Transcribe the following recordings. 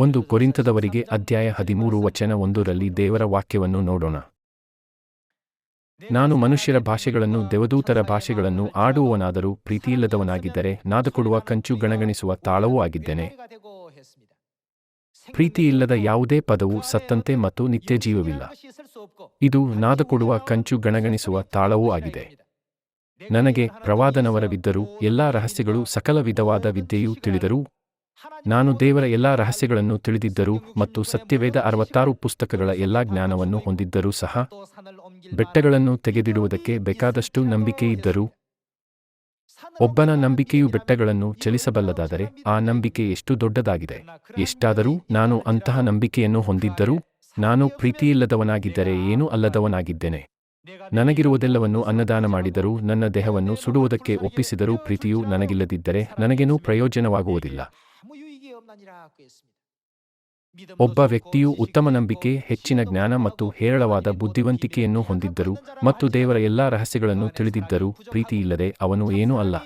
ಒಂದು ಕೊರಿಂತದವರಿಗೆ ಅಧ್ಯಾಯ ಹದಿಮೂರು ವಚನ ಒಂದರಲ್ಲಿ ದೇವರ ವಾಕ್ಯವನ್ನು ನೋಡೋಣ. ನಾನು ಮನುಷ್ಯರ ಭಾಷೆಗಳನ್ನು ದೇವದೂತರ ಭಾಷೆಗಳನ್ನು ಆಡುವವನಾದರೂ ಪ್ರೀತಿಯಿಲ್ಲದವನಾಗಿದ್ದರೆ ನಾದಕೊಡುವ ಕಂಚು ಗಣಗಣಿಸುವ ತಾಳವೂ ಆಗಿದ್ದೇನೆ. ಪ್ರೀತಿಯಿಲ್ಲದ ಯಾವುದೇ ಪದವು ಸತ್ತಂತೆ ಮತ್ತು ನಿತ್ಯ ಜೀವವಿಲ್ಲ ಇದು ನಾದಕೊಡುವ ಕಂಚು ಗಣಗಣಿಸುವ ತಾಳವೂ ಆಗಿದೆ. ನನಗೆ ಪ್ರವಾದನವರವಿದ್ದರೂ ಎಲ್ಲಾ ರಹಸ್ಯಗಳು ಸಕಲ ವಿಧವಾದ ವಿದ್ಯೆಯೂ ತಿಳಿದರೂ ನಾನು ದೇವರ ಎಲ್ಲಾ ರಹಸ್ಯಗಳನ್ನು ತಿಳಿದಿದ್ದರೂ ಮತ್ತು ಸತ್ಯವೇದ ಅರವತ್ತಾರು ಪುಸ್ತಕಗಳ ಎಲ್ಲಾ ಜ್ಞಾನವನ್ನು ಹೊಂದಿದ್ದರೂ ಸಹ ಬೆಟ್ಟಗಳನ್ನು ತೆಗೆದಿಡುವುದಕ್ಕೆ ಬೇಕಾದಷ್ಟು ನಂಬಿಕೆಯಿದ್ದರೂ ಒಬ್ಬನ ನಂಬಿಕೆಯು ಬೆಟ್ಟಗಳನ್ನು ಚಲಿಸಬಲ್ಲದಾದರೆ ಆ ನಂಬಿಕೆ ಎಷ್ಟು ದೊಡ್ಡದಾಗಿದೆ? ಎಷ್ಟಾದರೂ ನಾನು ಅಂತಹ ನಂಬಿಕೆಯನ್ನು ಹೊಂದಿದ್ದರೂ ನಾನು ಪ್ರೀತಿಯಿಲ್ಲದವನಾಗಿದ್ದರೆ ಏನೂ ಅಲ್ಲದವನಾಗಿದ್ದೇನೆ. ನನಗಿರುವುದೆಲ್ಲವನ್ನು ಅನ್ನದಾನ ಮಾಡಿದರೂ ನನ್ನ ದೇಹವನ್ನು ಸುಡುವುದಕ್ಕೆ ಒಪ್ಪಿಸಿದರೂ ಪ್ರೀತಿಯು ನನಗಿಲ್ಲದಿದ್ದರೆ ನನಗೇನೂ ಪ್ರಯೋಜನವಾಗುವುದಿಲ್ಲ. ಒಬ್ಬ ವ್ಯಕ್ತಿಯು ಉತ್ತಮ ನಂಬಿಕೆ ಹೆಚ್ಚಿನ ಜ್ಞಾನ ಮತ್ತು ಹೇರಳವಾದ ಬುದ್ಧಿವಂತಿಕೆಯನ್ನು ಹೊಂದಿದ್ದರು ಮತ್ತು ದೇವರ ಎಲ್ಲಾ ರಹಸ್ಯಗಳನ್ನು ತಿಳಿದಿದ್ದರೂ ಪ್ರೀತಿಯಿಲ್ಲದೆ ಅವನು ಏನೂ ಅಲ್ಲ.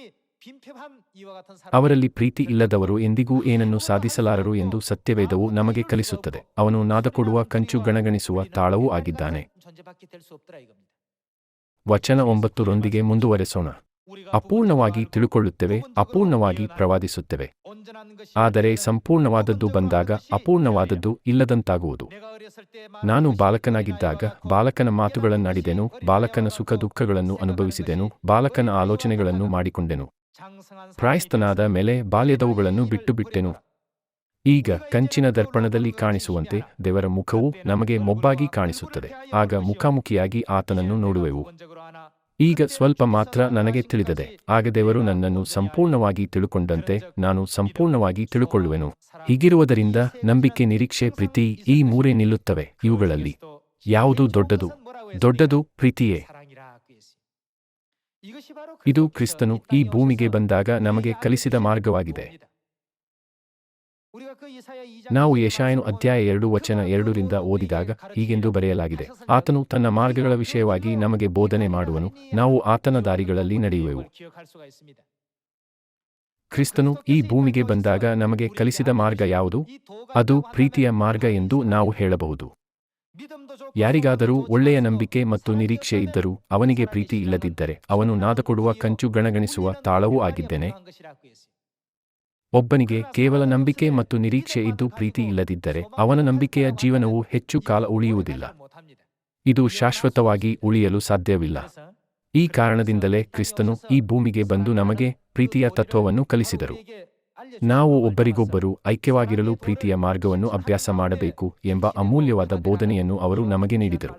ಅವರಲ್ಲಿ ಪ್ರೀತಿ ಇಲ್ಲದವರು ಎಂದಿಗೂ ಏನನ್ನು ಸಾಧಿಸಲಾರರು ಎಂದು ಸತ್ಯವೇದವು ನಮಗೆ ಕಲಿಸುತ್ತದೆ. ಅವನು ನಾದಕೊಡುವ ಕಂಚು ಗಣಗಣಿಸುವ ತಾಳವೂ ಆಗಿದ್ದಾನೆ. ವಚನ ಒಂಬತ್ತರೊಂದಿಗೆ ಮುಂದುವರೆಸೋಣ. ಅಪೂರ್ಣವಾಗಿ ತಿಳುಕೊಳ್ಳುತ್ತೇವೆ ಅಪೂರ್ಣವಾಗಿ ಪ್ರವಾದಿಸುತ್ತೇವೆ. ಆದರೆ ಸಂಪೂರ್ಣವಾದದ್ದು ಬಂದಾಗ ಅಪೂರ್ಣವಾದದ್ದು ಇಲ್ಲದಂತಾಗುವುದು. ನಾನು ಬಾಲಕನಾಗಿದ್ದಾಗ ಬಾಲಕನ ಮಾತುಗಳನ್ನಾಡಿದೆನು ಬಾಲಕನ ಸುಖ ದುಃಖಗಳನ್ನು ಅನುಭವಿಸಿದೆನು ಬಾಲಕನ ಆಲೋಚನೆಗಳನ್ನು ಮಾಡಿಕೊಂಡೆನು. ಪ್ರಾಯಸ್ತನಾದ ಮೇಲೆ ಬಾಲ್ಯದವುಗಳನ್ನು ಬಿಟ್ಟು ಬಿಟ್ಟೆನು ಈಗ ಕಂಚಿನ ದರ್ಪಣದಲ್ಲಿ ಕಾಣಿಸುವಂತೆ ದೇವರ ಮುಖವು ನಮಗೆ ಮೊಬ್ಬಾಗಿ ಕಾಣಿಸುತ್ತದೆ. ಆಗ ಮುಖಾಮುಖಿಯಾಗಿ ಆತನನ್ನು ನೋಡುವೆವು. ಈಗ ಸ್ವಲ್ಪ ಮಾತ್ರ ನನಗೆ ತಿಳಿದದೆ. ಆಗ ದೇವರು ನನ್ನನ್ನು ಸಂಪೂರ್ಣವಾಗಿ ತಿಳುಕೊಂಡಂತೆ ನಾನು ಸಂಪೂರ್ಣವಾಗಿ ತಿಳುಕೊಳ್ಳುವೆನು. ಹೀಗಿರುವುದರಿಂದ ನಂಬಿಕೆ, ನಿರೀಕ್ಷೆ, ಪ್ರೀತಿ ಈ ಮೂರೇ ನಿಲ್ಲುತ್ತವೆ. ಇವುಗಳಲ್ಲಿ ಯಾವುದು ದೊಡ್ಡದು? ದೊಡ್ಡದು ಪ್ರೀತಿಯೇ. ಇದು ಕ್ರಿಸ್ತನು ಈ ಭೂಮಿಗೆ ಬಂದಾಗ ನಮಗೆ ಕಲಿಸಿದ ಮಾರ್ಗವಾಗಿದೆ. ನಾವು ಯಶಾಯನು ಅಧ್ಯಾಯ ಎರಡು ವಚನ ಎರಡರಿಂದ ಓದಿದಾಗ ಹೀಗೆಂದು ಬರೆಯಲಾಗಿದೆ. ಆತನು ತನ್ನ ಮಾರ್ಗಗಳ ವಿಷಯವಾಗಿ ನಮಗೆ ಬೋಧನೆ ಮಾಡುವನು. ನಾವು ಆತನ ದಾರಿಗಳಲ್ಲಿ ನಡೆಯುವೆವು. ಕ್ರಿಸ್ತನು ಈ ಭೂಮಿಗೆ ಬಂದಾಗ ನಮಗೆ ಕಲಿಸಿದ ಮಾರ್ಗ ಯಾವುದು? ಅದು ಪ್ರೀತಿಯ ಮಾರ್ಗ ಎಂದು ನಾವು ಹೇಳಬಹುದು. ಯಾರಿಗಾದರೂ ಒಳ್ಳೆಯ ನಂಬಿಕೆ ಮತ್ತು ನಿರೀಕ್ಷೆ ಇದ್ದರೂ ಅವನಿಗೆ ಪ್ರೀತಿ ಇಲ್ಲದಿದ್ದರೆ ಅವನು ನಾದಕೊಡುವ ಕಂಚು ಗಣಗಣಿಸುವ ತಾಳವೂ ಆಗಿದ್ದೇನೆ. ಒಬ್ಬನಿಗೆ ಕೇವಲ ನಂಬಿಕೆ ಮತ್ತು ನಿರೀಕ್ಷೆ ಇದ್ದು ಪ್ರೀತಿ ಇಲ್ಲದಿದ್ದರೆ ಅವನ ನಂಬಿಕೆಯ ಜೀವನವು ಹೆಚ್ಚು ಕಾಲ ಉಳಿಯುವುದಿಲ್ಲ. ಇದು ಶಾಶ್ವತವಾಗಿ ಉಳಿಯಲು ಸಾಧ್ಯವಿಲ್ಲ. ಈ ಕಾರಣದಿಂದಲೇ ಕ್ರಿಸ್ತನು ಈ ಭೂಮಿಗೆ ಬಂದು ನಮಗೆ ಪ್ರೀತಿಯ ತತ್ವವನ್ನು ಕಲಿಸಿದರು. ನಾವು ಒಬ್ಬರಿಗೊಬ್ಬರು ಐಕ್ಯವಾಗಿರಲು ಪ್ರೀತಿಯ ಮಾರ್ಗವನ್ನು ಅಭ್ಯಾಸ ಮಾಡಬೇಕು ಎಂಬ ಅಮೂಲ್ಯವಾದ ಬೋಧನೆಯನ್ನು ಅವರು ನಮಗೆ ನೀಡಿದರು.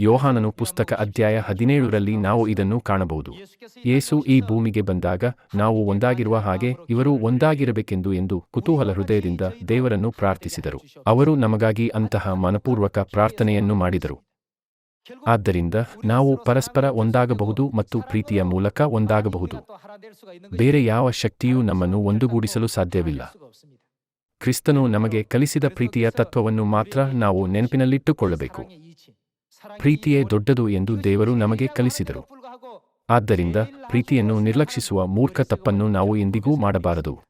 ಯೋಹಾನನು ಪುಸ್ತಕ ಅಧ್ಯಾಯ ಹದಿನೇಳರಲ್ಲಿ ನಾವು ಇದನ್ನು ಕಾಣಬಹುದು. ಯೇಸು ಈ ಭೂಮಿಗೆ ಬಂದಾಗ ನಾವು ಒಂದಾಗಿರುವ ಹಾಗೆ ಇವರು ಒಂದಾಗಿರಬೇಕೆಂದು ಎಂದು ಕುತೂಹಲ ಹೃದಯದಿಂದ ದೇವರನ್ನು ಪ್ರಾರ್ಥಿಸಿದರು. ಅವರು ನಮಗಾಗಿ ಅಂತಹ ಮನಪೂರ್ವಕ ಪ್ರಾರ್ಥನೆಯನ್ನು ಮಾಡಿದರು. ಆದ್ದರಿಂದ ನಾವು ಪರಸ್ಪರ ಒಂದಾಗಬಹುದು ಮತ್ತು ಪ್ರೀತಿಯ ಮೂಲಕ ಒಂದಾಗಬಹುದು. ಬೇರೆ ಯಾವ ಶಕ್ತಿಯೂ ನಮ್ಮನ್ನು ಒಂದುಗೂಡಿಸಲು ಸಾಧ್ಯವಿಲ್ಲ. ಕ್ರಿಸ್ತನು ನಮಗೆ ಕಲಿಸಿದ ಪ್ರೀತಿಯ ತತ್ವವನ್ನು ಮಾತ್ರ ನಾವು ನೆನಪಿನಲ್ಲಿಟ್ಟುಕೊಳ್ಳಬೇಕು. ಪ್ರೀತಿಯೇ ದೊಡ್ಡದು ಎಂದು ದೇವರು ನಮಗೆ ಕಲಿಸಿದರು. ಆದ್ದರಿಂದ ಪ್ರೀತಿಯನ್ನು ನಿರ್ಲಕ್ಷಿಸುವ ಮೂರ್ಖ ತಪ್ಪನ್ನು ನಾವು ಎಂದಿಗೂ ಮಾಡಬಾರದು.